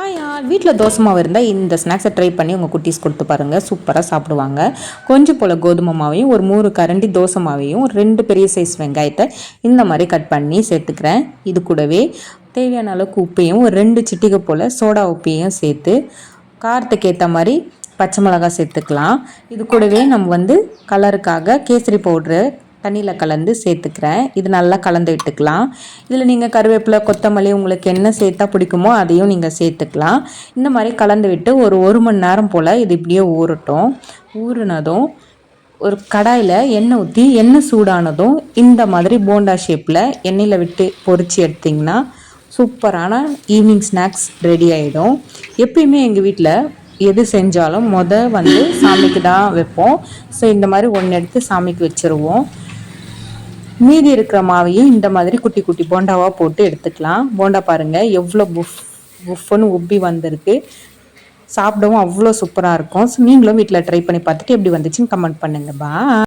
ஆயா வீட்டில் தோசை மாவு இருந்தால் இந்த ஸ்நாக்ஸை ட்ரை பண்ணி உங்கள் குட்டீஸ் கொடுத்து பாருங்கள் சூப்பராக சாப்பிடுவாங்க. கொஞ்சம் போல் கோதுமை மாவையும் ஒரு மூணு கரண்டி தோசை மாவையும் ரெண்டு பெரிய சைஸ் வெங்காயத்தை இந்த மாதிரி கட் பண்ணி சேர்த்துக்கிறேன். இது கூடவே தேவையான அளவுக்கு உப்பையும் ஒரு ரெண்டு சிட்டிகை போல் சோடா உப்பையும் சேர்த்து காரத்துக்கு ஏற்ற மாதிரி பச்சை மிளகாய் சேர்த்துக்கலாம். இது கூடவே நம்ம வந்து கலருக்காக கேசரி பவுட்ரு தண்ணியில் கலந்து சேர்த்துக்கிறேன். இது நல்லா கலந்து விட்டுக்கலாம். இதில் நீங்கள் கருவேப்பிலை கொத்தமல்லி உங்களுக்கு என்ன சேர்த்தா பிடிக்குமோ அதையும் நீங்கள் சேர்த்துக்கலாம். இந்த மாதிரி கலந்து விட்டு ஒரு ஒரு மணி நேரம் போல் இது இப்படியே ஊறட்டும். ஊறினதும் ஒரு கடாயில் எண்ணெய் ஊற்றி எண்ணெய் சூடானதும் இந்த மாதிரி போண்டா ஷேப்பில் எண்ணெயில் விட்டு பொறிச்சு எடுத்திங்கன்னா சூப்பரான ஈவினிங் ஸ்நாக்ஸ் ரெடி ஆகிடும் எப்பயுமே எங்கள் வீட்டில் எது செஞ்சாலும் முத வந்து சாமிக்கு தான் வைப்போம். ஸோ இந்த மாதிரி ஒன்று எடுத்து சாமிக்கு வச்சுருவோம். மீதி இருக்கிற மாவையும் இந்த மாதிரி குட்டி குட்டி போண்டாவாக போட்டு எடுத்துக்கலாம். போண்டா பாருங்கள் எவ்வளோ புஃப் புஃப்னு உப்பி வந்திருக்கு. சாப்பிடவும் அவ்வளோ சூப்பராக இருக்கும். ஸோ நீங்களும் வீட்டில் ட்ரை பண்ணி பார்த்துட்டு எப்படி வந்துச்சுன்னு கமெண்ட் பண்ணுங்க. பா